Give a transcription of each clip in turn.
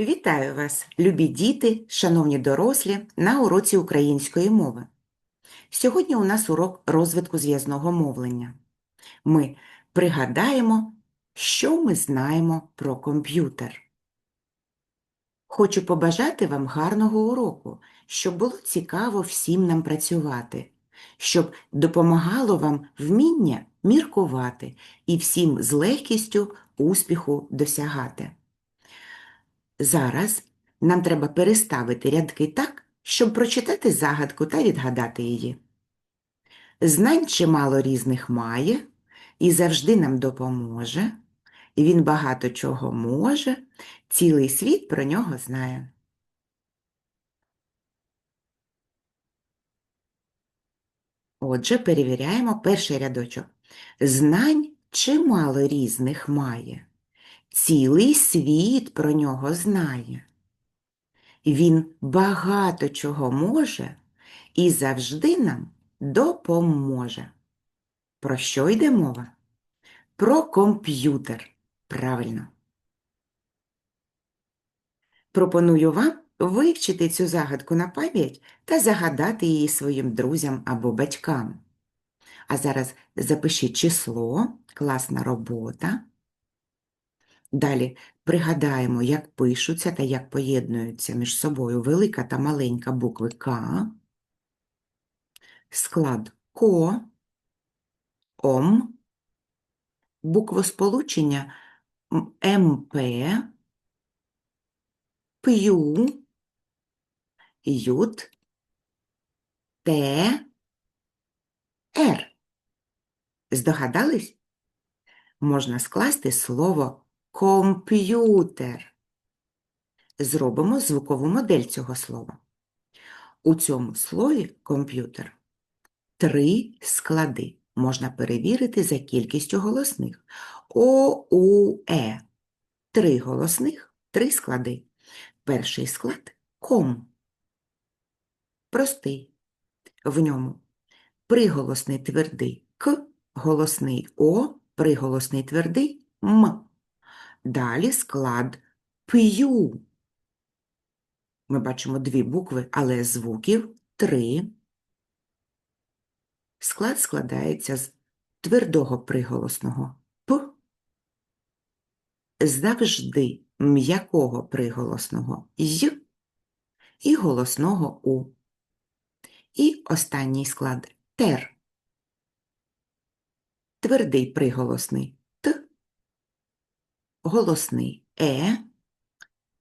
Вітаю вас, любі діти, шановні дорослі, на уроці української мови. Сьогодні у нас урок розвитку зв'язного мовлення. Ми пригадаємо, що ми знаємо про комп'ютер. Хочу побажати вам гарного уроку, щоб було цікаво всім нам працювати, щоб допомагало вам вміння міркувати і всім з легкістю успіху досягати. Зараз нам треба переставити рядки так, щоб прочитати загадку та відгадати її. Знань чимало різних має і завжди нам допоможе. Він багато чого може, цілий світ про нього знає. Отже, перевіряємо перший рядочок. Знань чимало різних має. Цілий світ про нього знає. Він багато чого може і завжди нам допоможе. Про що йде мова? Про комп'ютер. Правильно. Пропоную вам вивчити цю загадку на пам'ять та загадати її своїм друзям або батькам. А зараз запишіть число, класна робота. Далі пригадаємо, як пишуться та як поєднуються між собою велика та маленька букви К, склад КО, ОМ, буквосполучення МП, ПЮ, ЮТ, Т, Р. Здогадались? Можна скласти слово комп'ютер. Зробимо звукову модель цього слова. У цьому слові комп'ютер три склади. Можна перевірити за кількістю голосних. О, У, Е. Три голосних, три склади. Перший склад ком. Простий. В ньому приголосний твердий К, голосний О, приголосний твердий М. Далі склад п'ю. Ми бачимо дві букви, але звуків три. Склад складається з твердого приголосного П, завжди м'якого приголосного Й і голосного У. І останній склад тер. Твердий приголосний голосний Е,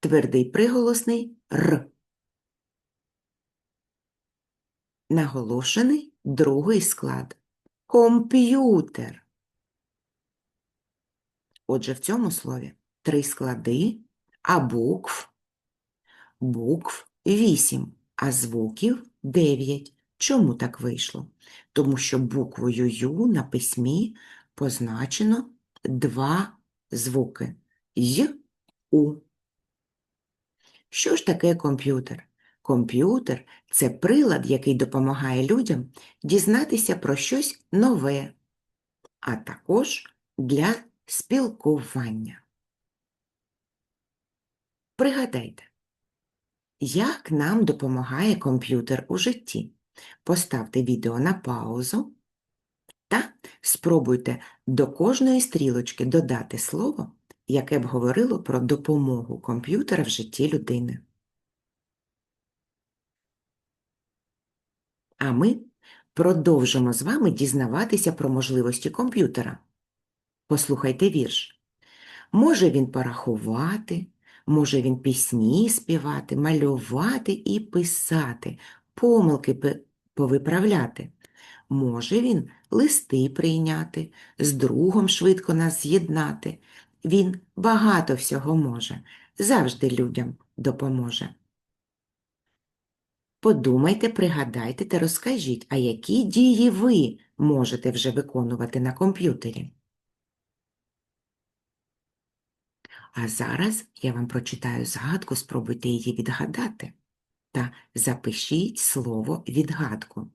твердий приголосний Р. Наголошений другий склад комп'ютер. Отже, в цьому слові три склади, а букв букв вісім, а звуків дев'ять. Чому так вийшло? Тому що буквою Ю на письмі позначено два звуки Й, У. Що ж таке комп'ютер? Комп'ютер – це прилад, який допомагає людям дізнатися про щось нове, а також для спілкування. Пригадайте, як нам допомагає комп'ютер у житті? Поставте відео на паузу та спробуйте до кожної стрілочки додати слово, яке б говорило про допомогу комп'ютера в житті людини. А ми продовжимо з вами дізнаватися про можливості комп'ютера. Послухайте вірш. Може він порахувати, може він пісні співати, малювати і писати, помилки повиправляти. Може він листи прийняти, з другом швидко нас з'єднати. Він багато всього може, завжди людям допоможе. Подумайте, пригадайте та розкажіть, а які дії ви можете вже виконувати на комп'ютері. А зараз я вам прочитаю загадку, спробуйте її відгадати. Та запишіть слово відгадку.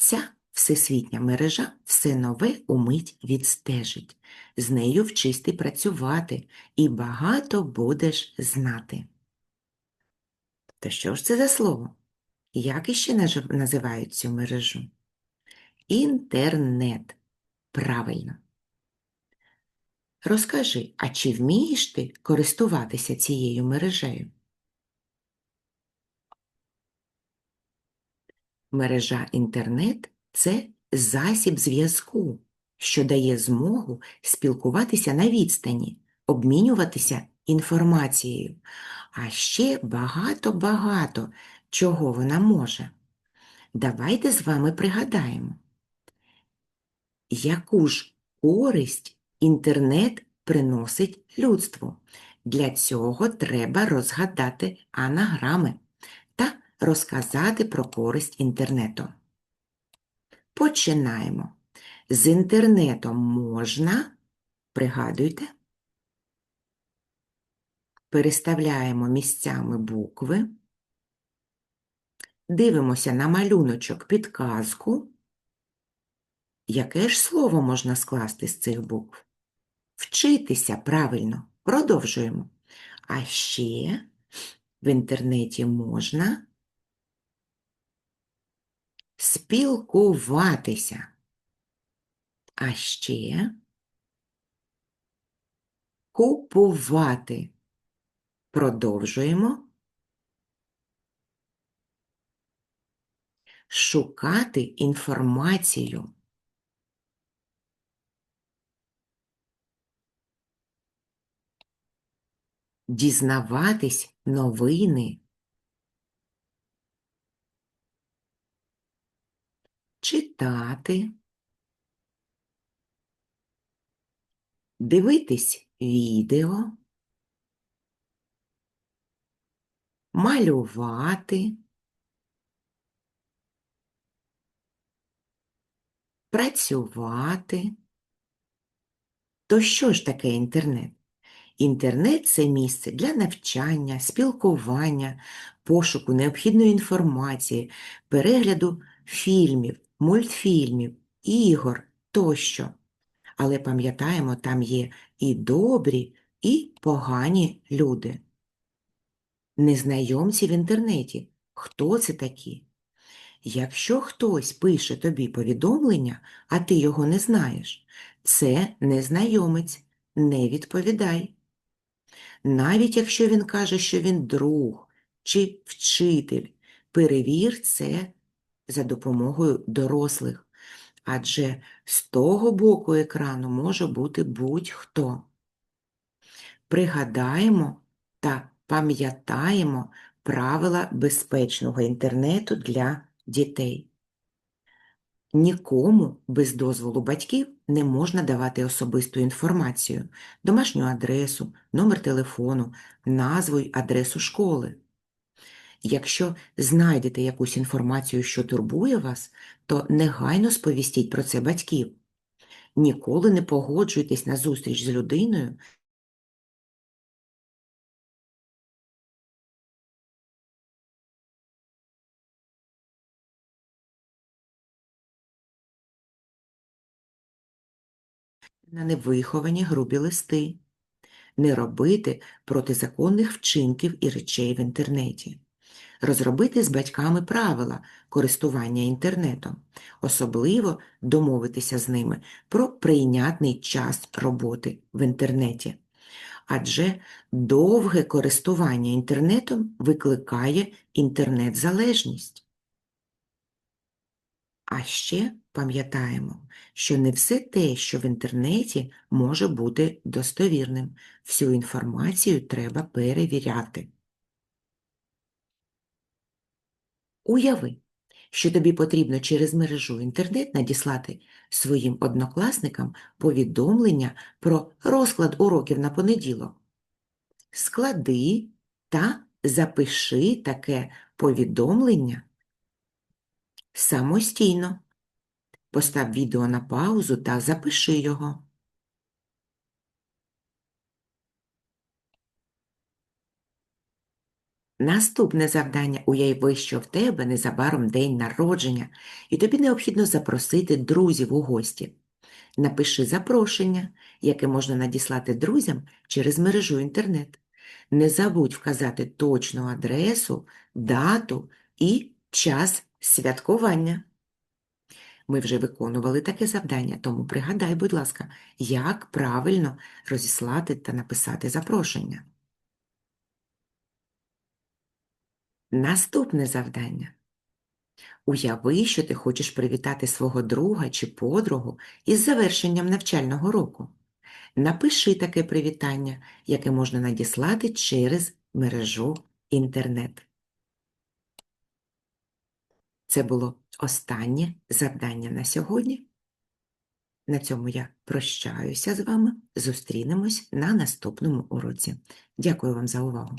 Ця Всесвітня мережа все нове умить відстежить. З нею вчись ти працювати і багато будеш знати. То що ж це за слово? Як іще називають цю мережу? Інтернет. Правильно. Розкажи, а чи вмієш ти користуватися цією мережею? Мережа інтернет це засіб зв'язку, що дає змогу спілкуватися на відстані, обмінюватися інформацією, а ще багато-багато чого вона може. Давайте з вами пригадаємо, яку ж користь інтернет приносить людству. Для цього треба розгадати анаграми розказати про користь інтернету. Починаємо. З інтернетом можна, пригадуйте, переставляємо місцями букви, дивимося на малюночок підказку. Яке ж слово можна скласти з цих букв? Вчитися правильно. Продовжуємо. А ще в інтернеті можна спілкуватися. А ще купувати. Продовжуємо. Шукати інформацію. Дізнаватись новини. Читати. Дивитись відео. Малювати. Працювати. То що ж таке інтернет? Інтернет це місце для навчання, спілкування, пошуку необхідної інформації, перегляду фільмів, мультфільмів, ігор тощо. Але пам'ятаємо, там є і добрі, і погані люди. Незнайомці в інтернеті. Хто це такі? Якщо хтось пише тобі повідомлення, а ти його не знаєш, це незнайомець, не відповідай. Навіть якщо він каже, що він друг чи вчитель, перевір це за допомогою дорослих, адже з того боку екрану може бути будь-хто. Пригадаємо та пам'ятаємо правила безпечного інтернету для дітей. Нікому без дозволу батьків не можна давати особисту інформацію, домашню адресу, номер телефону, назву й адресу школи. Якщо знайдете якусь інформацію, що турбує вас, то негайно сповістіть про це батьків. Ніколи не погоджуйтесь на зустріч з людиною, на невиховані грубі листи, не робити протизаконних вчинків і речей в інтернеті, розробити з батьками правила користування інтернетом, особливо домовитися з ними про прийнятний час роботи в інтернеті. Адже довге користування інтернетом викликає інтернет-залежність. А ще пам'ятаємо, що не все те, що в інтернеті, може бути достовірним. Всю інформацію треба перевіряти. Уяви, що тобі потрібно через мережу інтернет надіслати своїм однокласникам повідомлення про розклад уроків на понеділок. Склади та запиши таке повідомлення самостійно. Постав відео на паузу та запиши його. Наступне завдання уяви, що в тебе незабаром день народження, і тобі необхідно запросити друзів у гості. Напиши запрошення, яке можна надіслати друзям через мережу інтернет. Не забудь вказати точну адресу, дату і час святкування. Ми вже виконували таке завдання, тому пригадай, будь ласка, як правильно розіслати та написати запрошення. Наступне завдання. Уяви, що ти хочеш привітати свого друга чи подругу із завершенням навчального року. Напиши таке привітання, яке можна надіслати через мережу інтернет. Це було останнє завдання на сьогодні. На цьому я прощаюся з вами. Зустрінемось на наступному уроці. Дякую вам за увагу.